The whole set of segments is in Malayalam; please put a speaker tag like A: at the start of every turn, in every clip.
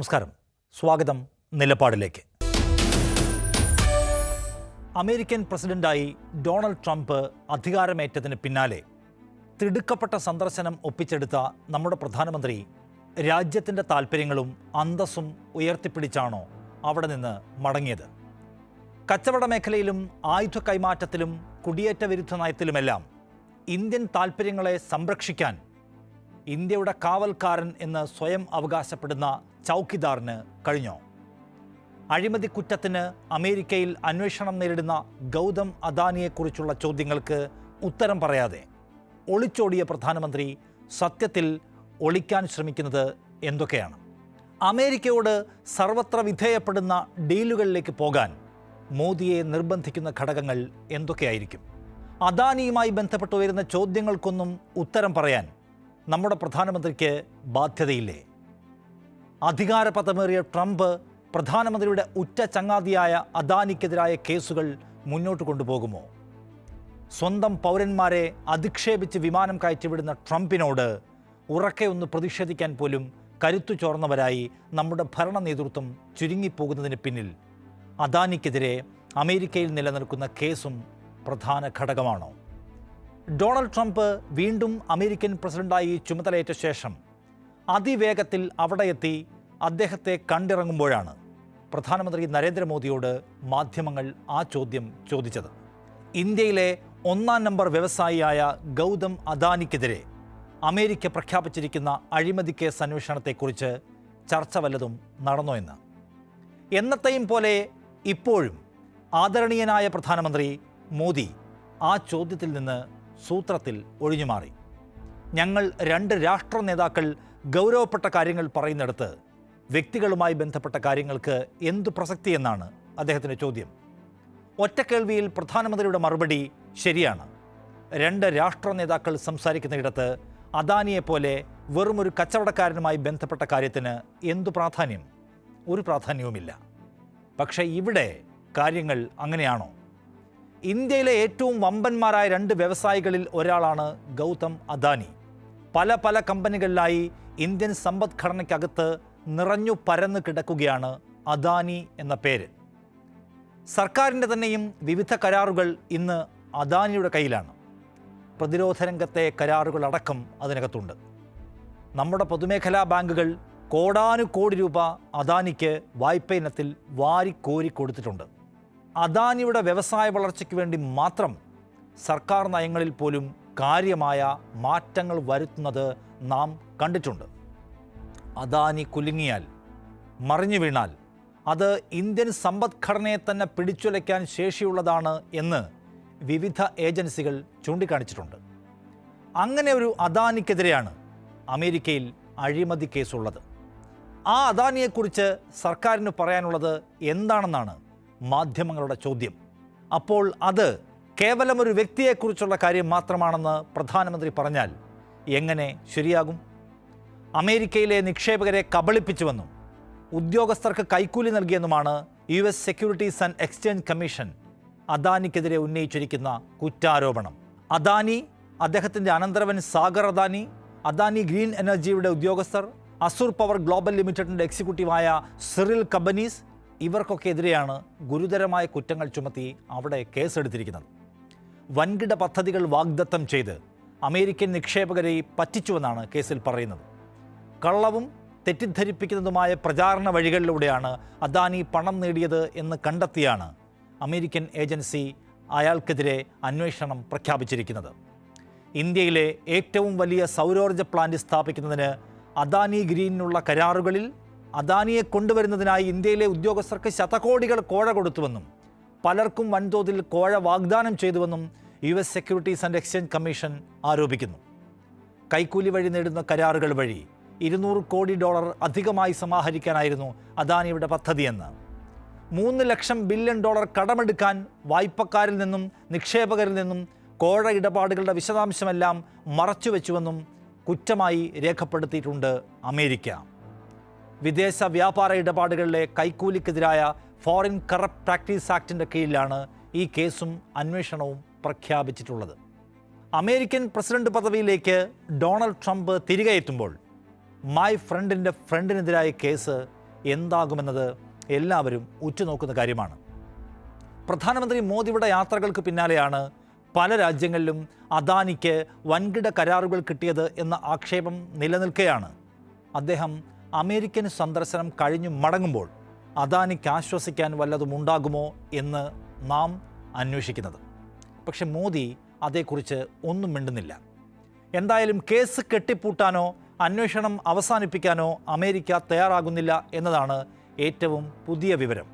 A: നമസ്കാരം. സ്വാഗതം നിലപാടിലേക്ക്. അമേരിക്കൻ പ്രസിഡന്റായി ഡൊണാൾഡ് ട്രംപ് അധികാരമേറ്റതിന് പിന്നാലെ തിടുക്കപ്പെട്ട സന്ദർശനം ഒപ്പിച്ചെടുത്ത നമ്മുടെ പ്രധാനമന്ത്രി രാജ്യത്തിന്റെ താൽപ്പര്യങ്ങളും അന്തസ്സും ഉയർത്തിപ്പിടിച്ചാണോ അവിടെ നിന്ന് മടങ്ങിയത്? കച്ചവട മേഖലയിലും ആയുധ കൈമാറ്റത്തിലും കുടിയേറ്റ വിരുദ്ധ നയത്തിലുമെല്ലാം ഇന്ത്യൻ താൽപ്പര്യങ്ങളെ സംരക്ഷിക്കാൻ ഇന്ത്യയുടെ കാവൽക്കാരൻ എന്ന് സ്വയം അവകാശപ്പെടുന്ന ചൗക്കിദാറിന് കഴിഞ്ഞോ? അഴിമതി കുറ്റത്തിന് അമേരിക്കയിൽ അന്വേഷണം നേരിടുന്ന ഗൗതം അദാനിയെക്കുറിച്ചുള്ള ചോദ്യങ്ങൾക്ക് ഉത്തരം പറയാതെ ഒളിച്ചോടിയ പ്രധാനമന്ത്രി സത്യത്തിൽ ഒളിക്കാൻ ശ്രമിക്കുന്നത് എന്തൊക്കെയാണ്? അമേരിക്കയോട് സർവത്ര വിധേയപ്പെടുന്ന ഡീലുകളിലേക്ക് പോകാൻ മോദിയെ നിർബന്ധിക്കുന്ന ഘടകങ്ങൾ എന്തൊക്കെയായിരിക്കും? അദാനിയുമായി ബന്ധപ്പെട്ട് വരുന്ന ചോദ്യങ്ങൾക്കൊന്നും ഉത്തരം പറയാൻ നമ്മുടെ പ്രധാനമന്ത്രിക്ക് ബാധ്യതയില്ലേ? അധികാരപഥമേറിയ ട്രംപ് പ്രധാനമന്ത്രിയുടെ ഉറ്റ ചങ്ങാതിയായ അദാനിക്കെതിരായ കേസുകൾ മുന്നോട്ട് കൊണ്ടുപോകുമോ? സ്വന്തം പൗരന്മാരെ അധിക്ഷേപിച്ച് വിമാനം കയറ്റിവിടുന്ന ട്രംപിനോട് ഉറക്കെ ഒന്ന് പ്രതിഷേധിക്കാൻ പോലും കരുത്തു ചോർന്നവരായി നമ്മുടെ ഭരണ നേതൃത്വം ചുരുങ്ങിപ്പോകുന്നതിന് പിന്നിൽ അദാനിക്കെതിരെ അമേരിക്കയിൽ നിലനിൽക്കുന്ന കേസും പ്രധാന ഘടകമാണോ? ഡൊണാൾഡ് ട്രംപ് വീണ്ടും അമേരിക്കൻ പ്രസിഡന്റായി ചുമതലയേറ്റ ശേഷം അതിവേഗത്തിൽ അവിടെ എത്തി അദ്ദേഹത്തെ കണ്ടിറങ്ങുമ്പോഴാണ് പ്രധാനമന്ത്രി നരേന്ദ്രമോദിയോട് മാധ്യമങ്ങൾ ആ ചോദ്യം ചോദിച്ചത്. ഇന്ത്യയിലെ ഒന്നാം നമ്പർ വ്യവസായിയായ ഗൗതം അദാനിക്കെതിരെ അമേരിക്ക പ്രഖ്യാപിച്ചിരിക്കുന്ന അഴിമതി കേസ് അന്വേഷണത്തെക്കുറിച്ച് ചർച്ച വല്ലതും നടന്നോ എന്ന്? എന്നത്തെയും പോലെ ഇപ്പോഴും ആദരണീയനായ പ്രധാനമന്ത്രി മോദി ആ ചോദ്യത്തിൽ നിന്ന് സൂത്രത്തിൽ ഒഴിഞ്ഞുമാറി. ഞങ്ങൾ രണ്ട് രാഷ്ട്ര നേതാക്കൾ ഗൗരവപ്പെട്ട കാര്യങ്ങൾ പറയുന്നിടത്ത് വ്യക്തികളുമായി ബന്ധപ്പെട്ട കാര്യങ്ങൾക്ക് എന്തു പ്രസക്തിയെന്നാണ് അദ്ദേഹത്തിന്റെ ചോദ്യം. ഒറ്റ കേൾവിയിൽ പ്രധാനമന്ത്രിയുടെ മറുപടി ശരിയാണ്. രണ്ട് രാഷ്ട്ര നേതാക്കൾ സംസാരിക്കുന്നിടത്ത് അദാനിയെപ്പോലെ വെറുമൊരു കച്ചവടക്കാരനുമായി ബന്ധപ്പെട്ട കാര്യത്തിന് എന്തു പ്രാധാന്യം? ഒരു പ്രാധാന്യവുമില്ല. പക്ഷേ ഇവിടെ കാര്യങ്ങൾ അങ്ങനെയാണോ? ഇന്ത്യയിലെ ഏറ്റവും വമ്പന്മാരായ രണ്ട് വ്യവസായികളിൽ ഒരാളാണ് ഗൗതം അദാനി. പല പല കമ്പനികളിലായി ഇന്ത്യൻ സമ്പദ്ഘടനയ്ക്കകത്ത് നിറഞ്ഞു പരന്ന് കിടക്കുകയാണ് അദാനി എന്ന പേര്. സർക്കാരിന്റെ തന്നെയും വിവിധ കരാറുകൾ ഇന്ന് അദാനിയുടെ കയ്യിലാണ്. പ്രതിരോധ രംഗത്തെ കരാറുകൾ അടക്കം അതിനകത്തുണ്ട്. നമ്മുടെ പൊതുമേഖലാ ബാങ്കുകൾ കോടാനുകോടി രൂപ അദാനിക്ക് വായ്പ ഇനത്തിൽ വാരിക്കോരി കൊടുത്തിട്ടുണ്ട്. അദാനിയുടെ വ്യവസായ വളർച്ചയ്ക്ക് വേണ്ടി മാത്രം സർക്കാർ നയങ്ങളിൽ പോലും കാര്യമായ മാറ്റങ്ങൾ വരുത്തുന്നത് നാം കണ്ടിട്ടുണ്ട്. അദാനി കുലുങ്ങിയാൽ മറിഞ്ഞു വീണാൽ അത് ഇന്ത്യൻ സമ്പദ്ഘടനയെ തന്നെ പിടിച്ചുലയ്ക്കാൻ ശേഷിയുള്ളതാണ് എന്ന് വിവിധ ഏജൻസികൾ ചൂണ്ടിക്കാണിച്ചിട്ടുണ്ട്. അങ്ങനെ ഒരു അദാനിക്കെതിരെയാണ് അമേരിക്കയിൽ അഴിമതി കേസുള്ളത്. ആ അദാനിയെക്കുറിച്ച് സർക്കാരിന് പറയാനുള്ളത് എന്താണെന്നാണ് മാധ്യമങ്ങളുടെ ചോദ്യം. അപ്പോൾ അത് കേവലം ഒരു വ്യക്തിയെക്കുറിച്ചുള്ള കാര്യം മാത്രമാണെന്ന് പ്രധാനമന്ത്രി പറഞ്ഞാൽ എങ്ങനെ ശരിയാകും? അമേരിക്കയിലെ നിക്ഷേപകരെ കബളിപ്പിച്ചുവെന്നും ഉദ്യോഗസ്ഥർക്ക് കൈക്കൂലി നൽകിയെന്നുമാണ് U S Securities and Exchange Commission അദാനിക്കെതിരെ ഉന്നയിച്ചിരിക്കുന്ന കുറ്റാരോപണം. അദാനി അദ്ദേഹത്തിന്റെ അനന്തരവൻ സാഗർ അദാനി അദാനി ഗ്രീൻ എനർജിയുടെ ഉദ്യോഗസ്ഥർ അസുർ പവർ ഗ്ലോബൽ ലിമിറ്റഡിന്റെ എക്സിക്യൂട്ടീവായ സിറിൽ കമ്പനീസ് ഇവർക്കൊക്കെ എതിരെയാണ് ഗുരുതരമായ കുറ്റങ്ങൾ ചുമത്തി അവിടെ കേസെടുത്തിരിക്കുന്നത്. വൻകിട പദ്ധതികൾ വാഗ്ദത്തം ചെയ്ത് അമേരിക്കൻ നിക്ഷേപകരെ പറ്റിച്ചുവെന്നാണ് കേസിൽ പറയുന്നത്. കള്ളവും തെറ്റിദ്ധരിപ്പിക്കുന്നതുമായ പ്രചാരണ വഴികളിലൂടെയാണ് അദാനി പണം നേടിയത് എന്ന് കണ്ടെത്തിയാണ് അമേരിക്കൻ ഏജൻസി അയാൾക്കെതിരെ അന്വേഷണം പ്രഖ്യാപിച്ചിരിക്കുന്നത്. ഇന്ത്യയിലെ ഏറ്റവും വലിയ സൗരോർജ പ്ലാന്റ് സ്ഥാപിക്കുന്നതിന് അദാനി ഗ്രീനിനുള്ള കരാറുകളിൽ അദാനിയെ കൊണ്ടുവരുന്നതിനായി ഇന്ത്യയിലെ ഉദ്യോഗസ്ഥർക്ക് ശതകോടികൾ കോഴ കൊടുത്തുവെന്നും പലർക്കും വൻതോതിൽ കോഴ വാഗ്ദാനം ചെയ്തുവെന്നും U S securities and exchange commission ആരോപിക്കുന്നു. കൈക്കൂലി വഴി നേടുന്ന കരാറുകൾ വഴി ഇരുന്നൂറ് കോടി ഡോളർ അധികമായി സമാഹരിക്കാനായിരുന്നു അദാനിയുടെ പദ്ധതിയെന്ന്. മൂന്ന് ലക്ഷം ബില്യൺ ഡോളർ കടമെടുക്കാൻ വായ്പക്കാരിൽ നിന്നും നിക്ഷേപകരിൽ നിന്നും കോഴ ഇടപാടുകളുടെ വിശദാംശമെല്ലാം മറച്ചുവെച്ചുവെന്നും കുറ്റമായി രേഖപ്പെടുത്തിയിട്ടുണ്ട് അമേരിക്ക. വിദേശ വ്യാപാര ഇടപാടുകളിലെ കൈക്കൂലിക്കെതിരായ ഫോറിൻ കറപ്റ്റ് പ്രാക്ടീസ് ആക്ടിന്റെ കീഴിലാണ് ഈ കേസും അന്വേഷണവും പ്രഖ്യാപിച്ചിട്ടുള്ളത്. അമേരിക്കൻ പ്രസിഡന്റ് പദവിയിലേക്ക് ഡൊണാൾഡ് ട്രംപ് തിരികെ എത്തുമ്പോൾ മൈ ഫ്രണ്ടിന്റെ ഫ്രണ്ടിനെതിരായ കേസ് എന്താകുമെന്നത് എല്ലാവരും ഉറ്റുനോക്കുന്ന കാര്യമാണ്. പ്രധാനമന്ത്രി മോദിയുടെ യാത്രകൾക്ക് പിന്നാലെയാണ് പല രാജ്യങ്ങളിലും അദാനിക്ക് വൻകിട കരാറുകൾ കിട്ടിയത് എന്ന ആക്ഷേപം നിലനിൽക്കുകയാണ് അദ്ദേഹം അമേരിക്കൻ സന്ദർശനം കഴിഞ്ഞു മടങ്ങുമ്പോൾ അദാനിക്ക് ആശ്വസിക്കാൻ വല്ലതും ഉണ്ടാകുമോ എന്ന് നാം അന്വേഷിക്കുന്നത്. പക്ഷെ മോദി അതേക്കുറിച്ച് ഒന്നും മിണ്ടുന്നില്ല. എന്തായാലും കേസ് കെട്ടിപ്പൂട്ടാനോ അന്വേഷണം അവസാനിപ്പിക്കാനോ അമേരിക്ക തയ്യാറാകുന്നില്ല എന്നതാണ് ഏറ്റവും പുതിയ വിവരം.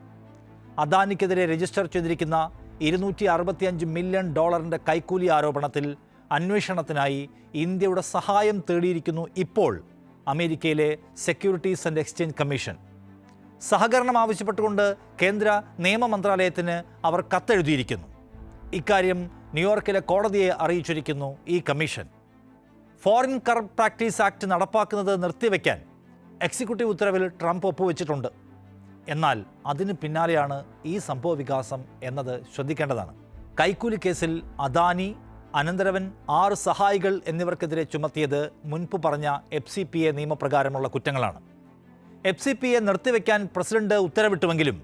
A: അദാനിക്കെതിരെ രജിസ്റ്റർ ചെയ്തിരിക്കുന്ന ഇരുന്നൂറ്റി അറുപത്തിയഞ്ച് മില്യൺ ഡോളറിന്റെ കൈക്കൂലി ആരോപണത്തിൽ അന്വേഷണത്തിനായി ഇന്ത്യയുടെ സഹായം തേടിയിരിക്കുന്നു ഇപ്പോൾ അമേരിക്കയിലെ സെക്യൂരിറ്റീസ് ആൻഡ് എക്സ്ചേഞ്ച് കമ്മീഷൻ. സഹകരണം ആവശ്യപ്പെട്ടുകൊണ്ട് കേന്ദ്ര നിയമ മന്ത്രാലയത്തിന് അവർ കത്തെഴുതിയിരിക്കുന്നു. ഇക്കാര്യം ന്യൂയോർക്കിലെ കോടതിയെ അറിയിച്ചിരിക്കുന്നു ഈ commission. Foreign corrupt practice act നടപ്പാക്കുന്നത് നിർത്തിവെക്കാൻ എക്സിക്യൂട്ടീവ് ഉത്തരവിൽ ട്രംപ് ഒപ്പുവെച്ചിട്ടുണ്ട്. എന്നാൽ അതിന് പിന്നാലെയാണ് ഈ സംഭവ വികാസം എന്നത് ശ്രദ്ധിക്കേണ്ടതാണ്. കൈക്കൂലി കേസിൽ അദാനി അനന്തരവൻ ആറ് സഹായികൾ എന്നിവർക്കെതിരെ ചുമത്തിയത് മുൻപ് പറഞ്ഞ എഫ് സി പി എ നിയമപ്രകാരമുള്ള കുറ്റങ്ങളാണ്. എഫ് സി പി എ നിർത്തിവെക്കാൻ പ്രസിഡന്റ് ഉത്തരവിട്ടുവെങ്കിലും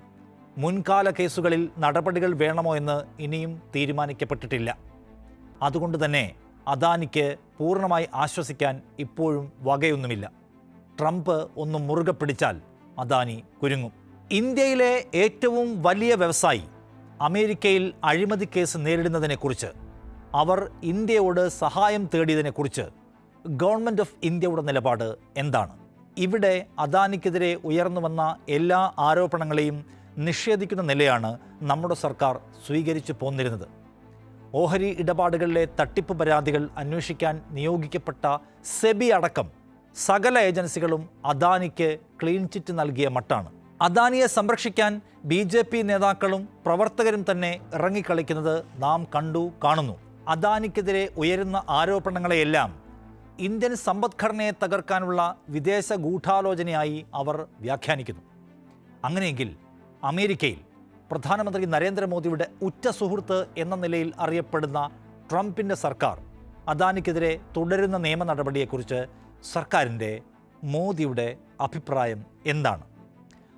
A: മുൻകാല കേസുകളിൽ നടപടികൾ വേണമോ എന്ന് ഇനിയും തീരുമാനിക്കപ്പെട്ടിട്ടില്ല. അതുകൊണ്ട് തന്നെ അദാനിക്ക് പൂർണമായി ആശ്വസിക്കാൻ ഇപ്പോഴും വകയൊന്നുമില്ല. ട്രംപ് ഒന്ന് മുറുകെ പിടിച്ചാൽ അദാനി കുരുങ്ങും. ഇന്ത്യയിലെ ഏറ്റവും വലിയ വ്യവസായി അമേരിക്കയിൽ അഴിമതി കേസ് നേരിടുന്നതിനെക്കുറിച്ച് അവർ ഇന്ത്യയോട് സഹായം തേടിയതിനെക്കുറിച്ച് ഗവൺമെന്റ് ഓഫ് ഇന്ത്യയുടെ നിലപാട് എന്താണ്? ഇവിടെ അദാനിക്കെതിരെ ഉയർന്നു വന്ന എല്ലാ ആരോപണങ്ങളെയും നിഷേധിക്കുന്ന നിലയാണ് നമ്മുടെ സർക്കാർ സ്വീകരിച്ചു പോന്നിരുന്നത്. ഓഹരി ഇടപാടുകളിലെ തട്ടിപ്പ് പരാതികൾ അന്വേഷിക്കാൻ നിയോഗിക്കപ്പെട്ട സെബി അടക്കം സകല ഏജൻസികളും അദാനിക്ക് ക്ലീൻ ചിറ്റ് നൽകിയ മട്ടാണ്. അദാനിയെ സംരക്ഷിക്കാൻ ബി നേതാക്കളും പ്രവർത്തകരും തന്നെ ഇറങ്ങിക്കളിക്കുന്നത് നാം കണ്ടു കാണുന്നു. അദാനിക്കെതിരെ ഉയരുന്ന ആരോപണങ്ങളെയെല്ലാം ഇന്ത്യൻ സമ്പദ്ഘടനയെ തകർക്കാനുള്ള വിദേശ ഗൂഢാലോചനയായി അവർ വ്യാഖ്യാനിക്കുന്നു. അങ്ങനെയെങ്കിൽ അമേരിക്കയിൽ പ്രധാനമന്ത്രി നരേന്ദ്രമോദിയുടെ ഉറ്റ സുഹൃത്ത് എന്ന നിലയിൽ അറിയപ്പെടുന്ന ട്രംപിന്റെ സർക്കാർ അദാനിക്കെതിരെ തുടരുന്ന നിയമ നടപടിയെക്കുറിച്ച് സർക്കാരിന്റെ മോദിയുടെ അഭിപ്രായം എന്താണ്?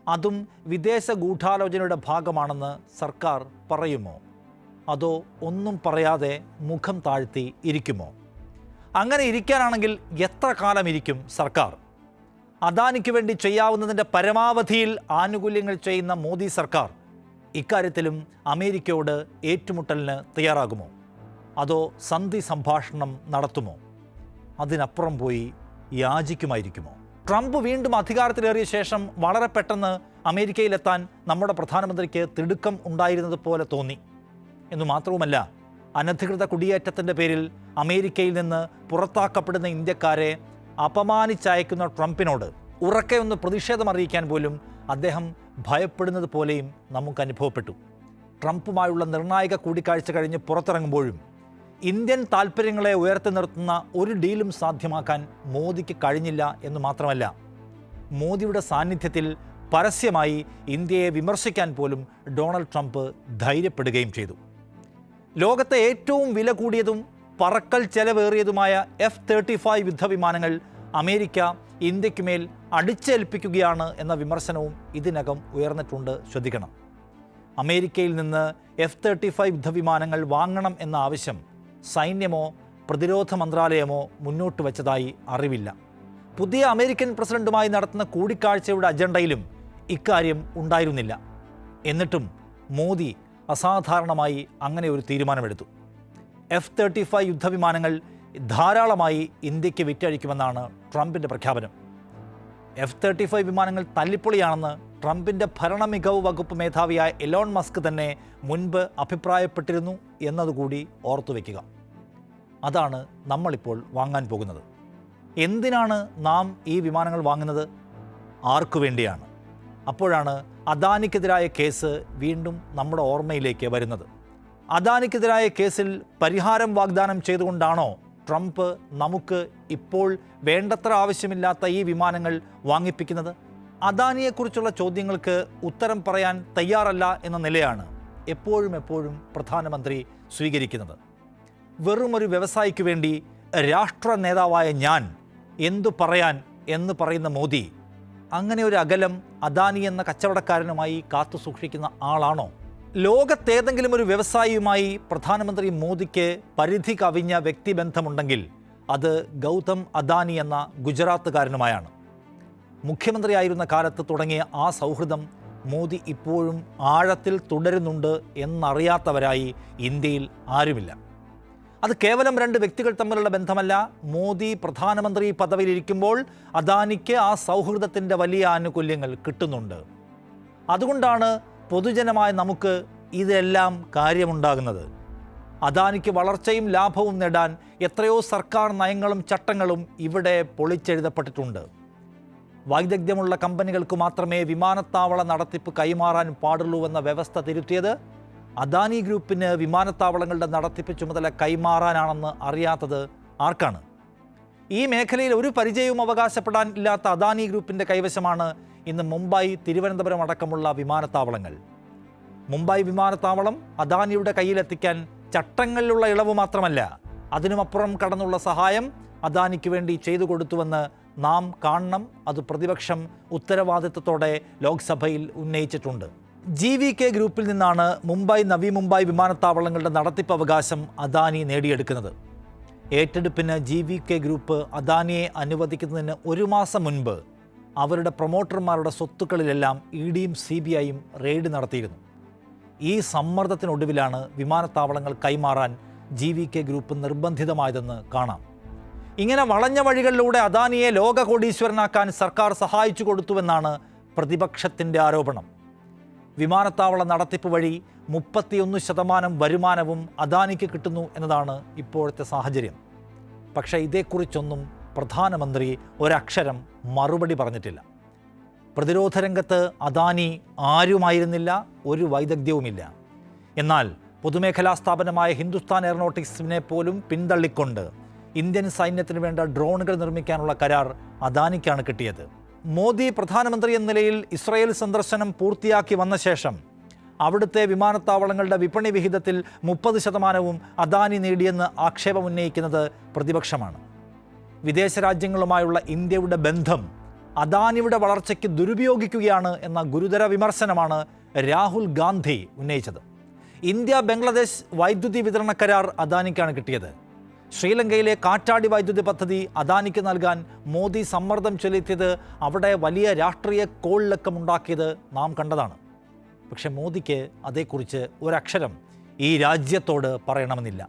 A: അതും വിദേശ ഗൂഢാലോചനയുടെ ഭാഗമാണെന്ന് സർക്കാർ പറയുമോ? അതോ ഒന്നും പറയാതെ മുഖം താഴ്ത്തി ഇരിക്കുമോ? അങ്ങനെ ഇരിക്കാനാണെങ്കിൽ എത്ര കാലം ഇരിക്കും സർക്കാർ? അദാനിക്ക് വേണ്ടി ചെയ്യാവുന്നതിന്റെ പരമാവധിയിൽ ആനുകൂല്യങ്ങൾ ചെയ്യുന്ന മോദി സർക്കാർ ഇക്കാര്യത്തിലും അമേരിക്കയോട് ഏറ്റുമുട്ടലിന് തയ്യാറാകുമോ? അതോ സന്ധി സംഭാഷണം നടത്തുമോ? അതിനപ്പുറം പോയി യാചിക്കുമായിരിക്കുമോ? ട്രംപ് വീണ്ടും അധികാരത്തിലേറിയ ശേഷം വളരെ പെട്ടെന്ന് അമേരിക്കയിലെത്താൻ നമ്മുടെ പ്രധാനമന്ത്രിക്ക് തിടുക്കം ഉണ്ടായിരുന്നത് പോലെ തോന്നി. എന്നു മാത്രവുമല്ല അനധികൃത കുടിയേറ്റത്തിന്റെ പേരിൽ അമേരിക്കയിൽ നിന്ന് പുറത്താക്കപ്പെടുന്ന ഇന്ത്യക്കാരെ അപമാനിച്ചയക്കുന്ന ട്രംപിനോട് ഉറക്കെ ഒന്ന് പ്രതിഷേധം അറിയിക്കാൻ പോലും അദ്ദേഹം ഭയപ്പെടുന്നത് പോലെയും നമുക്ക് അനുഭവപ്പെട്ടു. ട്രംപുമായുള്ള നിർണായക കൂടിക്കാഴ്ച കഴിഞ്ഞ് പുറത്തിറങ്ങുമ്പോഴും ഇന്ത്യൻ താൽപ്പര്യങ്ങളെ ഉയർത്തി നിർത്തുന്ന ഒരു ഡീലും സാധ്യമാക്കാൻ മോദിക്ക് കഴിഞ്ഞില്ല എന്ന് മാത്രമല്ല മോദിയുടെ സാന്നിധ്യത്തിൽ പരസ്യമായി ഇന്ത്യയെ വിമർശിക്കാൻ പോലും ഡൊണാൾഡ് ട്രംപ് ധൈര്യപ്പെടുകയും ചെയ്തു. ലോകത്തെ ഏറ്റവും വില കൂടിയതും പറക്കൽ ചെലവേറിയതുമായ എഫ് തേർട്ടി ഫൈവ് യുദ്ധവിമാനങ്ങൾ അമേരിക്ക ഇന്ത്യക്കുമേൽ അടിച്ചേൽപ്പിക്കുകയാണ് എന്ന വിമർശനവും ഇതിനകം ഉയർന്നിട്ടുണ്ട്. ശ്രദ്ധിക്കണം. അമേരിക്കയിൽ നിന്ന് എഫ് തേർട്ടി ഫൈവ് യുദ്ധവിമാനങ്ങൾ വാങ്ങണം എന്ന ആവശ്യം സൈന്യമോ പ്രതിരോധ മന്ത്രാലയമോ മുന്നോട്ട് വച്ചതായി അറിവില്ല. പുതിയ അമേരിക്കൻ പ്രസിഡന്റുമായി നടത്തുന്ന കൂടിക്കാഴ്ചയുടെ അജണ്ടയിലും ഇക്കാര്യം ഉണ്ടായിരുന്നില്ല. എന്നിട്ടും മോദി അസാധാരണമായി അങ്ങനെ ഒരു തീരുമാനമെടുത്തു. എഫ് തേർട്ടി ഫൈവ് യുദ്ധവിമാനങ്ങൾ ധാരാളമായി ഇന്ത്യയ്ക്ക് വിറ്റഴിക്കുമെന്നാണ് ട്രംപിന്റെ പ്രഖ്യാപനം. എഫ് തേർട്ടി ഫൈവ് വിമാനങ്ങൾ തല്ലിപ്പൊളിയാണെന്ന് ട്രംപിന്റെ ഭരണമികവ് വകുപ്പ് മേധാവിയായ എലോൺ മസ്ക് തന്നെ മുൻപ് അഭിപ്രായപ്പെട്ടിരുന്നു എന്നതുകൂടി ഓർത്തുവെക്കുക. അതാണ് നമ്മളിപ്പോൾ വാങ്ങാൻ പോകുന്നത്. എന്തിനാണ് നാം ഈ വിമാനങ്ങൾ വാങ്ങുന്നത്? ആർക്കു വേണ്ടിയാണ്. അപ്പോഴാണ് അദാനിക്കെതിരായ കേസ് വീണ്ടും നമ്മുടെ ഓർമ്മയിലേക്ക് വരുന്നത്. അദാനിക്കെതിരായ കേസിൽ പരിഹാരം വാഗ്ദാനം ചെയ്തുകൊണ്ടാണോ ട്രംപ് നമുക്ക് ഇപ്പോൾ വേണ്ടത്ര ആവശ്യമില്ലാത്ത ഈ വിമാനങ്ങൾ വാങ്ങിപ്പിക്കുന്നത്? അദാനിയെക്കുറിച്ചുള്ള ചോദ്യങ്ങൾക്ക് ഉത്തരം പറയാൻ തയ്യാറല്ല എന്ന നിലയാണ് എപ്പോഴും എപ്പോഴും പ്രധാനമന്ത്രി സ്വീകരിക്കുന്നത്. വെറുമൊരു വ്യവസായിക്ക് വേണ്ടി രാഷ്ട്ര നേതാവായ ഞാൻ എന്തു പറയാൻ എന്ന് പറയുന്ന മോദി അങ്ങനെ ഒരു അകലം അദാനി എന്ന കച്ചവടക്കാരനുമായി കാത്തു സൂക്ഷിക്കുന്ന ആളാണോ? ലോകത്തേതെങ്കിലും ഒരു വ്യവസായിയുമായി പ്രധാനമന്ത്രി മോദിക്ക് പരിധി കവിഞ്ഞ വ്യക്തിബന്ധമുണ്ടെങ്കിൽ അത് ഗൗതം അദാനി എന്ന ഗുജറാത്തുകാരനുമായാണ്. മുഖ്യമന്ത്രിയായിരുന്ന കാലത്ത് തുടങ്ങിയ ആ സൗഹൃദം മോദി ഇപ്പോഴും ആഴത്തിൽ തുടരുന്നുണ്ട് എന്നറിയാത്തവരായി ഇന്ത്യയിൽ ആരുമില്ല. അത് കേവലം രണ്ട് വ്യക്തികൾ തമ്മിലുള്ള ബന്ധമല്ല. മോദി പ്രധാനമന്ത്രി പദവിയിലിരിക്കുമ്പോൾ അദാനിക്ക് ആ സൗഹൃദത്തിന്റെ വലിയ ആനുകൂല്യങ്ങൾ കിട്ടുന്നുണ്ട്. അതുകൊണ്ടാണ് പൊതുജനമായ നമുക്ക് ഇതെല്ലാം കാര്യമുണ്ടാകുന്നത്. അദാനിക്ക് വളർച്ചയും ലാഭവും നേടാൻ എത്രയോ സർക്കാർ നയങ്ങളും ചട്ടങ്ങളും ഇവിടെ പൊളിച്ചെഴുതപ്പെട്ടിട്ടുണ്ട്. വൈദഗ്ധ്യമുള്ള കമ്പനികൾക്ക് മാത്രമേ വിമാനത്താവള നടത്തിപ്പ് കൈമാറാൻ പാടുള്ളൂവെന്ന വ്യവസ്ഥ തിരുത്തിയത് അദാനി ഗ്രൂപ്പിന് വിമാനത്താവളങ്ങളുടെ നടത്തിപ്പ് ചുമതല കൈമാറാനാണെന്ന് അറിയാത്തത് ആർക്കാണ്? ഈ മേഖലയിൽ ഒരു പരിചയവും അവകാശപ്പെടാൻ ഇല്ലാത്ത അദാനി ഗ്രൂപ്പിന്റെ കൈവശമാണ് ഇന്ന് മുംബൈ തിരുവനന്തപുരം അടക്കമുള്ള വിമാനത്താവളങ്ങൾ. മുംബൈ വിമാനത്താവളം അദാനിയുടെ കയ്യിലെത്തിക്കാൻ ചട്ടങ്ങളിലുള്ള ഇളവ് മാത്രമല്ല അതിനുമപ്പുറം കടന്നുള്ള സഹായം അദാനിക്ക് വേണ്ടി ചെയ്തു കൊടുത്തുവെന്ന് നാം കാണണം. അത് പ്രതിപക്ഷം ഉത്തരവാദിത്തത്തോടെ ലോക്സഭയിൽ ഉന്നയിച്ചിട്ടുണ്ട്. ജി വി കെ ഗ്രൂപ്പിൽ നിന്നാണ് മുംബൈ നവി മുംബൈ വിമാനത്താവളങ്ങളുടെ നടത്തിപ്പ് അവകാശം അദാനി നേടിയെടുക്കുന്നത്. ഏറ്റെടുപ്പിന് ജി വി കെ ഗ്രൂപ്പ് അദാനിയെ അനുവദിക്കുന്നതിന് ഒരു മാസം മുൻപ് അവരുടെ പ്രൊമോട്ടർമാരുടെ സ്വത്തുക്കളിലെല്ലാം ഇ ഡിയും സി ബി ഐയും റെയ്ഡ് നടത്തിയിരുന്നു. ഈ സമ്മർദ്ദത്തിനൊടുവിലാണ് വിമാനത്താവളങ്ങൾ കൈമാറാൻ ജി വി കെ ഗ്രൂപ്പ് നിർബന്ധിതമായതെന്ന് കാണാം. ഇങ്ങനെ വളഞ്ഞ വഴികളിലൂടെ അദാനിയെ ലോക കോടീശ്വരനാക്കാൻ സർക്കാർ സഹായിച്ചു കൊടുത്തുവെന്നാണ് പ്രതിപക്ഷത്തിന്റെ ആരോപണം. വിമാനത്താവള നടത്തിപ്പ് വഴി മുപ്പത്തിയൊന്ന് ശതമാനം വരുമാനവും അദാനിക്ക് കിട്ടുന്നു എന്നതാണ് ഇപ്പോഴത്തെ സാഹചര്യം. പക്ഷേ ഇതേക്കുറിച്ചൊന്നും പ്രധാനമന്ത്രി ഒരക്ഷരം മറുപടി പറഞ്ഞിട്ടില്ല. പ്രതിരോധ രംഗത്ത് അദാനി ആരുമായിരുന്നില്ല ഒരു വൈദഗ്ധ്യവുമില്ല. എന്നാൽ പൊതുമേഖലാ സ്ഥാപനമായ ഹിന്ദുസ്ഥാൻ എയറോനോട്ടിക്സിനെ പോലും പിന്തള്ളിക്കൊണ്ട് ഇന്ത്യൻ സൈന്യത്തിന് വേണ്ട ഡ്രോണുകൾ നിർമ്മിക്കാനുള്ള കരാർ അദാനിക്കാണ് കിട്ടിയത്. മോദി പ്രധാനമന്ത്രി എന്ന നിലയിൽ ഇസ്രയേൽ സന്ദർശനം പൂർത്തിയാക്കി വന്ന ശേഷം അവിടുത്തെ വിമാനത്താവളങ്ങളുടെ വിപണി വിഹിതത്തിൽ മുപ്പത് ശതമാനവും അദാനി നേടിയെന്ന് ആക്ഷേപമുന്നയിക്കുന്നത് പ്രതിപക്ഷമാണ്. വിദേശ രാജ്യങ്ങളുമായുള്ള ഇന്ത്യയുടെ ബന്ധം അദാനിയുടെ വളർച്ചയ്ക്ക് ദുരുപയോഗിക്കുകയാണ് എന്ന ഗുരുതര വിമർശനമാണ് രാഹുൽ ഗാന്ധി ഉന്നയിച്ചത്. ഇന്ത്യ ബംഗ്ലാദേശ് വൈദ്യുതി വിതരണ കരാർ അദാനിക്കാണ് കിട്ടിയത്. ശ്രീലങ്കയിലെ കാറ്റാടി വൈദ്യുതി പദ്ധതി അദാനിക്ക് നൽകാൻ മോദി സമ്മർദ്ദം ചെലുത്തിയത് അവിടെ വലിയ രാഷ്ട്രീയ കോളിളക്കമുണ്ടാക്കിയത് നാം കണ്ടതാണ്. പക്ഷെ മോദിക്ക് അതേക്കുറിച്ച് ഒരക്ഷരം ഈ രാജ്യത്തോട് പറയണമെന്നില്ല.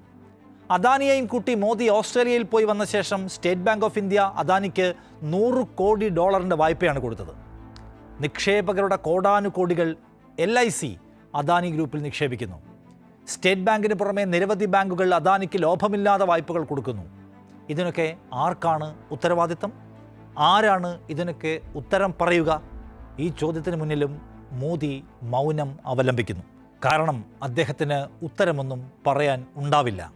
A: അദാനിയെയും കൂട്ടി മോദി ഓസ്ട്രേലിയയിൽ പോയി വന്ന ശേഷം സ്റ്റേറ്റ് ബാങ്ക് ഓഫ് ഇന്ത്യ അദാനിക്ക് നൂറ് കോടി ഡോളറിന്റെ വായ്പയാണ് കൊടുത്തത്. നിക്ഷേപകരുടെ കോടാനുകോടികൾ എൽ ഐ സി അദാനി ഗ്രൂപ്പിൽ നിക്ഷേപിക്കുന്നു. സ്റ്റേറ്റ് ബാങ്കിന് പുറമെ നിരവധി ബാങ്കുകൾ അദാനിക്ക് ലോഭമില്ലാതെ വായ്പകൾ കൊടുക്കുന്നു. ഇതിനൊക്കെ ആർക്കാണ് ഉത്തരവാദിത്തം? ആരാണ് ഇതിനൊക്കെ ഉത്തരം പറയുക? ഈ ചോദ്യത്തിന് മുന്നിലും മോദി മൗനം അവലംബിക്കുന്നു. കാരണം അദ്ദേഹത്തിന് ഉത്തരമൊന്നും പറയാൻ ഉണ്ടാവില്ല.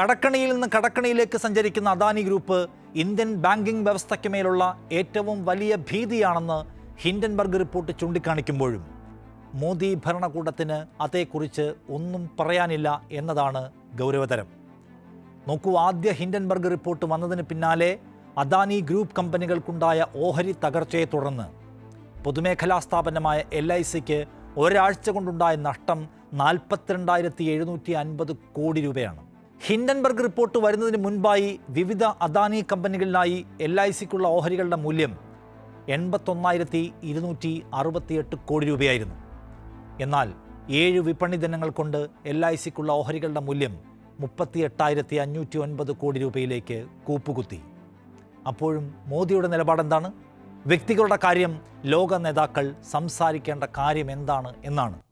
A: കടക്കണിയിൽ നിന്ന് കടക്കണിയിലേക്ക് സഞ്ചരിക്കുന്ന അദാനി ഗ്രൂപ്പ് ഇന്ത്യൻ ബാങ്കിംഗ് വ്യവസ്ഥയ്ക്ക് മേലുള്ള ഏറ്റവും വലിയ ഭീതിയാണെന്ന് ഹിൻഡൻബർഗ് റിപ്പോർട്ട് ചൂണ്ടിക്കാണിക്കുമ്പോഴും മോദി ഭരണകൂടത്തിന് അതേക്കുറിച്ച് ഒന്നും പറയാനില്ല എന്നതാണ് ഗൗരവതരം. നോക്കൂ ആദ്യ ഹിൻഡൻബർഗ് റിപ്പോർട്ട് വന്നതിന് പിന്നാലെ അദാനി ഗ്രൂപ്പ് കമ്പനികൾക്കുണ്ടായ ഓഹരി തകർച്ചയെ തുടർന്ന് പൊതുമേഖലാ സ്ഥാപനമായ എൽ ഐ സിക്ക് ഒരാഴ്ച കൊണ്ടുണ്ടായ നഷ്ടം നാൽപ്പത്തിരണ്ടായിരത്തി എഴുന്നൂറ്റി അൻപത് കോടി രൂപയാണ്. ഹിൻഡൻബർഗ് റിപ്പോർട്ട് വരുന്നതിന് മുൻപായി വിവിധ അദാനി കമ്പനികളിലായി എൽ ഐ സിക്കുള്ള ഓഹരികളുടെ മൂല്യം എൺപത്തൊന്നായിരത്തി ഇരുന്നൂറ്റി അറുപത്തിയെട്ട് കോടി രൂപയായിരുന്നു. എന്നാൽ ഏഴ് വിപണി ദിനങ്ങൾ കൊണ്ട് എൽ ഐ സിക്കുള്ള ഓഹരികളുടെ മൂല്യം മുപ്പത്തി എട്ടായിരത്തി അഞ്ഞൂറ്റി ഒൻപത് കോടി രൂപയിലേക്ക് കൂപ്പുകുത്തി. അപ്പോഴും മോദിയുടെ നിലപാടെന്താണ് വ്യക്തികളുടെ കാര്യം ലോക നേതാക്കൾ സംസാരിക്കേണ്ട കാര്യം എന്താണ് എന്നാണ്.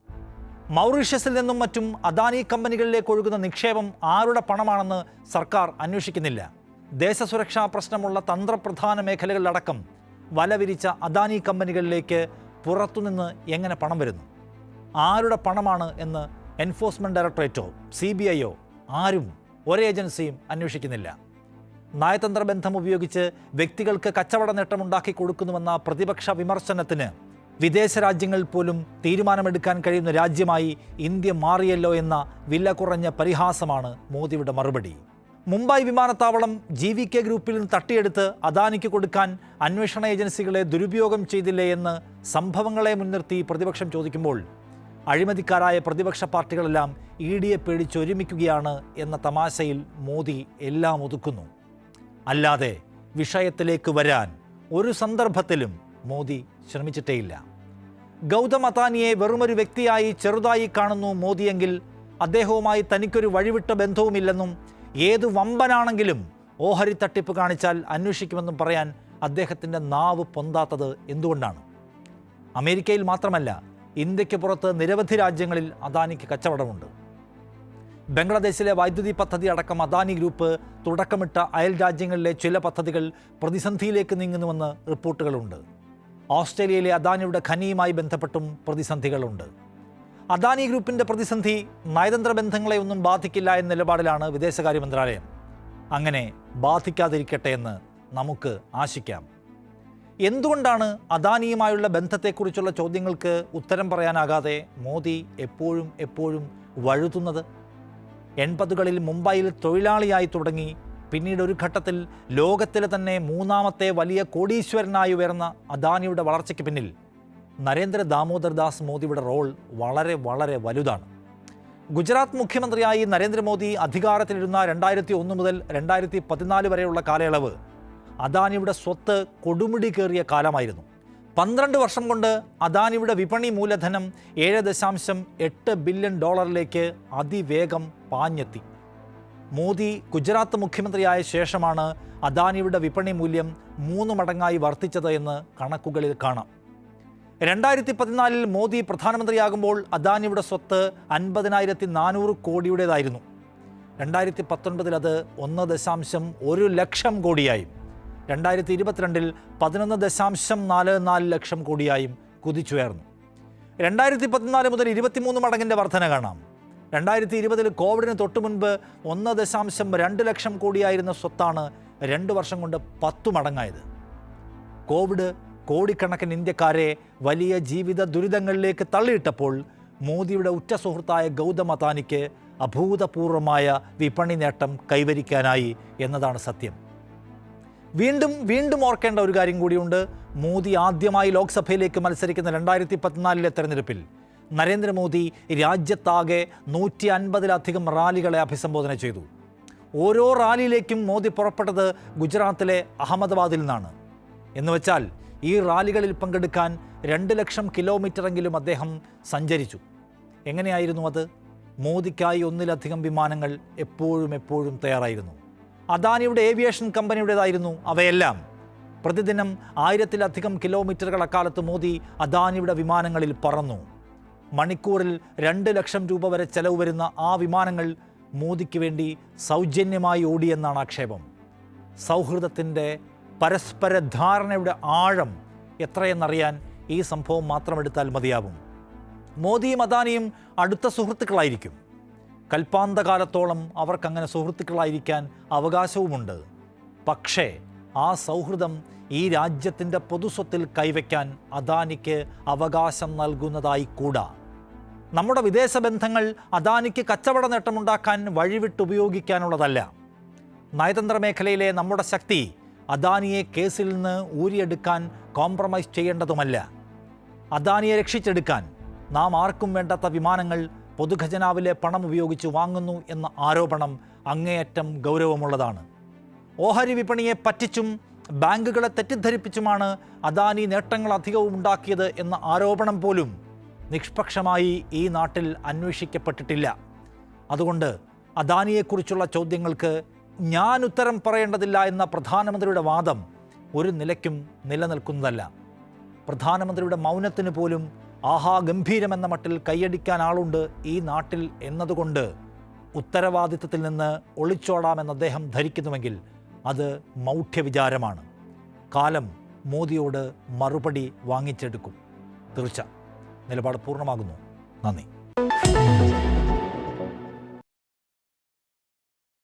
A: മൗറീഷ്യസിൽ നിന്നും മറ്റും അദാനി കമ്പനികളിലേക്ക് ഒഴുകുന്ന നിക്ഷേപം ആരുടെ പണമാണെന്ന് സർക്കാർ അന്വേഷിക്കുന്നില്ല. ദേശസുരക്ഷാ പ്രശ്നമുള്ള തന്ത്രപ്രധാന മേഖലകളിലടക്കം വലവിരിച്ച അദാനി കമ്പനികളിലേക്ക് പുറത്തുനിന്ന് എങ്ങനെ പണം വരുന്നു? ആരുടെ പണമാണ് എന്ന് എൻഫോഴ്സ്മെന്റ് ഡയറക്ടറേറ്റോ സി ബി ഐയോ ആരും ഒരേ ഏജൻസിയും അന്വേഷിക്കുന്നില്ല. നയതന്ത്ര ബന്ധം ഉപയോഗിച്ച് വ്യക്തികൾക്ക് കച്ചവട നേട്ടമുണ്ടാക്കി കൊടുക്കുന്നുവെന്ന പ്രതിപക്ഷ വിമർശനത്തിന് വിദേശ രാജ്യങ്ങളിൽ പോലും തീരുമാനമെടുക്കാൻ കഴിയുന്ന രാജ്യമായി ഇന്ത്യ മാറിയല്ലോ എന്ന വില കുറഞ്ഞ പരിഹാസമാണ് മോദിയുടെ മറുപടി. മുംബൈ വിമാനത്താവളം ജി വി കെ ഗ്രൂപ്പിൽ നിന്ന് തട്ടിയെടുത്ത് അദാനിക്ക് കൊടുക്കാൻ അന്വേഷണ ഏജൻസികളെ ദുരുപയോഗം ചെയ്തില്ലേ എന്ന് സംഭവങ്ങളെ മുൻനിർത്തി പ്രതിപക്ഷം ചോദിക്കുമ്പോൾ അഴിമതിക്കാരായ പ്രതിപക്ഷ പാർട്ടികളെല്ലാം ഇ ഡിയെ പേടിച്ചൊരുമിക്കുകയാണ് എന്ന തമാശയിൽ മോദി എല്ലാം ഒതുക്കുന്നു. അല്ലാതെ വിഷയത്തിലേക്ക് വരാൻ ഒരു സന്ദർഭത്തിലും മോദി ശ്രമിച്ചിട്ടേയില്ല. ഗൗതം അതാനിയെ വെറുമൊരു വ്യക്തിയായി ചെറുതായി കാണുന്നു മോദിയെങ്കിൽ അദ്ദേഹവുമായി തനിക്കൊരു വഴിവിട്ട ബന്ധവുമില്ലെന്നും ഏത് വമ്പനാണെങ്കിലും ഓഹരി തട്ടിപ്പ് കാണിച്ചാൽ അന്വേഷിക്കുമെന്നും പറയാൻ അദ്ദേഹത്തിന്റെ നാവ് പൊന്താത്തത് എന്തുകൊണ്ടാണ്? അമേരിക്കയിൽ മാത്രമല്ല ഇന്ത്യയ്ക്ക് പുറത്ത് നിരവധി രാജ്യങ്ങളിൽ അദാനിക്ക് കച്ചവടമുണ്ട്. ബംഗ്ലാദേശിലെ വൈദ്യുതി പദ്ധതി അടക്കം അദാനി ഗ്രൂപ്പ് തുടക്കമിട്ട അയൽ രാജ്യങ്ങളിലെ ചില പദ്ധതികൾ പ്രതിസന്ധിയിലേക്ക് നീങ്ങുന്നുവെന്ന് റിപ്പോർട്ടുകളുണ്ട്. ഓസ്ട്രേലിയയിലെ അദാനിയുടെ ഖനിയുമായി ബന്ധപ്പെട്ടും പ്രതിസന്ധികളുണ്ട്. അദാനി ഗ്രൂപ്പിന്റെ പ്രതിസന്ധി നയതന്ത്ര ബന്ധങ്ങളെ ഒന്നും ബാധിക്കില്ല എന്ന നിലപാടിലാണ് വിദേശകാര്യ മന്ത്രാലയം. അങ്ങനെ ബാധിക്കാതിരിക്കട്ടെ എന്ന് നമുക്ക് ആശിക്കാം. എന്തുകൊണ്ടാണ് അദാനിയുമായുള്ള ബന്ധത്തെക്കുറിച്ചുള്ള ചോദ്യങ്ങൾക്ക് ഉത്തരം പറയാനാകാതെ മോദി എപ്പോഴും എപ്പോഴും വഴുതുന്നത്? എൺപതുകളിൽ മുംബൈയിൽ തൊഴിലാളിയായി തുടങ്ങി പിന്നീട് ഒരു ഘട്ടത്തിൽ ലോകത്തിലെ തന്നെ മൂന്നാമത്തെ വലിയ കോടീശ്വരനായി ഉയർന്ന അദാനിയുടെ വളർച്ചയ്ക്ക് പിന്നിൽ. നരേന്ദ്ര ദാമോദർ ദാസ് മോദിയുടെ റോൾ വളരെ വളരെ വലുതാണ്. ഗുജറാത്ത് മുഖ്യമന്ത്രിയായി നരേന്ദ്രമോദി അധികാരത്തിലിരുന്ന രണ്ടായിരത്തി ഒന്ന് മുതൽ രണ്ടായിരത്തി പതിനാല് വരെയുള്ള കാലയളവ് അദാനിയുടെ സ്വത്ത് കൊടുമുടി കയറിയ കാലമായിരുന്നു. പന്ത്രണ്ട് വർഷം കൊണ്ട് അദാനിയുടെ വിപണി മൂലധനം ഏഴ് ദശാംശം എട്ട് ബില്യൺ ഡോളറിലേക്ക് അതിവേഗം പാഞ്ഞെത്തി. മോദി ഗുജറാത്ത് മുഖ്യമന്ത്രിയായ ശേഷമാണ് അദാനിയുടെ വിപണി മൂല്യം മൂന്ന് മടങ്ങായി വർദ്ധിച്ചത് എന്ന് കണക്കുകളിൽ കാണാം. രണ്ടായിരത്തി പതിനാലിൽ മോദി പ്രധാനമന്ത്രിയാകുമ്പോൾ അദാനിയുടെ സ്വത്ത് അൻപതിനായിരത്തി നാനൂറ് കോടിയുടേതായിരുന്നു. രണ്ടായിരത്തി പത്തൊൻപതിൽ അത് ഒന്ന് ദശാംശം ഒരു ലക്ഷം കോടിയായും. രണ്ടായിരത്തി ഇരുപത്തിരണ്ടിൽ പതിനൊന്ന് ദശാംശം നാല് നാല് ലക്ഷം കോടിയായും കുതിച്ചുയർന്നു. രണ്ടായിരത്തി പതിനാല് മുതൽ ഇരുപത്തിമൂന്ന് മടങ്ങിന്റെ വർധന കാണാം. രണ്ടായിരത്തി ഇരുപതിൽ കോവിഡിന് തൊട്ടു മുൻപ് ഒന്ന് ദശാംശം രണ്ട് ലക്ഷം കോടിയായിരുന്ന സ്വത്താണ് രണ്ട് വർഷം കൊണ്ട് പത്തു മടങ്ങായത്. കോവിഡ് കോടിക്കണക്കിന് ഇന്ത്യക്കാരെ വലിയ ജീവിത ദുരിതങ്ങളിലേക്ക് തള്ളിയിട്ടപ്പോൾ മോദിയുടെ ഉറ്റ സുഹൃത്തായ ഗൗതം അദാനിക്ക് അഭൂതപൂർവമായ വിപണി നേട്ടം കൈവരിക്കാനായി എന്നതാണ് സത്യം. വീണ്ടും വീണ്ടും ഓർക്കേണ്ട ഒരു കാര്യം കൂടിയുണ്ട്. മോദി ആദ്യമായി ലോക്സഭയിലേക്ക് മത്സരിക്കുന്ന രണ്ടായിരത്തി പതിനാലിലെ തെരഞ്ഞെടുപ്പിൽ നരേന്ദ്രമോദി രാജ്യത്താകെ നൂറ്റി അൻപതിലധികം റാലികളെ അഭിസംബോധന ചെയ്തു. ഓരോ റാലിയിലേക്കും മോദി പുറപ്പെട്ടത് ഗുജറാത്തിലെ അഹമ്മദാബാദിൽ നിന്നാണ്. എന്ന് വെച്ചാൽ ഈ റാലികളിൽ പങ്കെടുക്കാൻ രണ്ട് ലക്ഷം കിലോമീറ്ററെങ്കിലും അദ്ദേഹം സഞ്ചരിച്ചു. എങ്ങനെയായിരുന്നു അത്? മോദിക്കായി ഒന്നിലധികം വിമാനങ്ങൾ എപ്പോഴും എപ്പോഴും തയ്യാറായിരുന്നു. അദാനിയുടെ ഏവിയേഷൻ കമ്പനിയുടേതായിരുന്നു അവയെല്ലാം. പ്രതിദിനം ആയിരത്തിലധികം കിലോമീറ്ററുകൾ അക്കാലത്ത് മോദി അദാനിയുടെ വിമാനങ്ങളിൽ പറന്നു. മണിക്കൂറിൽ രണ്ട് ലക്ഷം രൂപ വരെ ചെലവ് വരുന്ന ആ വിമാനങ്ങൾ മോദിക്ക് വേണ്ടി സൗജന്യമായി ഓടിയെന്നാണ് ആക്ഷേപം. സൗഹൃദത്തിന്റെ പരസ്പര ധാരണയുടെ ആഴം എത്രയെന്നറിയാൻ ഈ സംഭവം മാത്രമെടുത്താൽ മതിയാവും. മോദിയും അദാനിയും അടുത്ത സുഹൃത്തുക്കളായിരിക്കും. കൽപ്പാന്തകാലത്തോളം അവർക്കങ്ങനെ സുഹൃത്തുക്കളായിരിക്കാൻ അവകാശവുമുണ്ട്. പക്ഷേ ആ സൗഹൃദം ഈ രാജ്യത്തിന്റെ പൊതുസ്വത്തിൽ കൈവയ്ക്കാൻ അദാനിക്ക് അവകാശം നൽകുന്നതായി കൂടാ. നമ്മുടെ വിദേശ ബന്ധങ്ങൾ അദാനിക്ക് കച്ചവട നേട്ടമുണ്ടാക്കാൻ വഴിവിട്ട് ഉപയോഗിക്കാനുള്ളതല്ല നയതന്ത്ര മേഖലയിലെ നമ്മുടെ ശക്തി അദാനിയെ കേസിൽ നിന്ന് ഊരിയെടുക്കാൻ കോംപ്രമൈസ് ചെയ്യേണ്ടതുമല്ല. അദാനിയെ രക്ഷിച്ചെടുക്കാൻ നാം ആർക്കും വേണ്ടാത്ത വിമാനങ്ങൾ പൊതുഖജനാവിലെ പണം ഉപയോഗിച്ച് വാങ്ങുന്നു എന്ന ആരോപണം അങ്ങേയറ്റം ഗൗരവമുള്ളതാണ്. ഓഹരി വിപണിയെ പറ്റിച്ചും ബാങ്കുകളെ തെറ്റിദ്ധരിപ്പിച്ചുമാണ് അദാനി നേട്ടങ്ങൾ അധികവും ഉണ്ടാക്കിയത് എന്ന ആരോപണം പോലും നിഷ്പക്ഷമായി ഈ നാട്ടിൽ അന്വേഷിക്കപ്പെട്ടിട്ടില്ല. അതുകൊണ്ട് അദാനിയെക്കുറിച്ചുള്ള ചോദ്യങ്ങൾക്ക് ഞാൻ ഉത്തരം പറയേണ്ടതില്ല എന്ന പ്രധാനമന്ത്രിയുടെ വാദം ഒരു നിലയ്ക്കും നിലനിൽക്കുന്നതല്ല. പ്രധാനമന്ത്രിയുടെ മൗനത്തിന് പോലും ആഹാ ഗംഭീരമെന്ന മട്ടിൽ കൈയടിക്കാൻ ആളുണ്ട് ഈ നാട്ടിൽ എന്നതുകൊണ്ട് ഉത്തരവാദിത്തത്തിൽ നിന്ന് ഒളിച്ചോടാമെന്ന് അദ്ദേഹം ധരിക്കുന്നുവെങ്കിൽ അത് മൗഢ്യവിചാരമാണ്. കാലം മോദിയോട് മറുപടി വാങ്ങിച്ചെടുക്കും. തീർച്ച. നിലപാട് പൂർണമാകുന്നു. നന്ദി.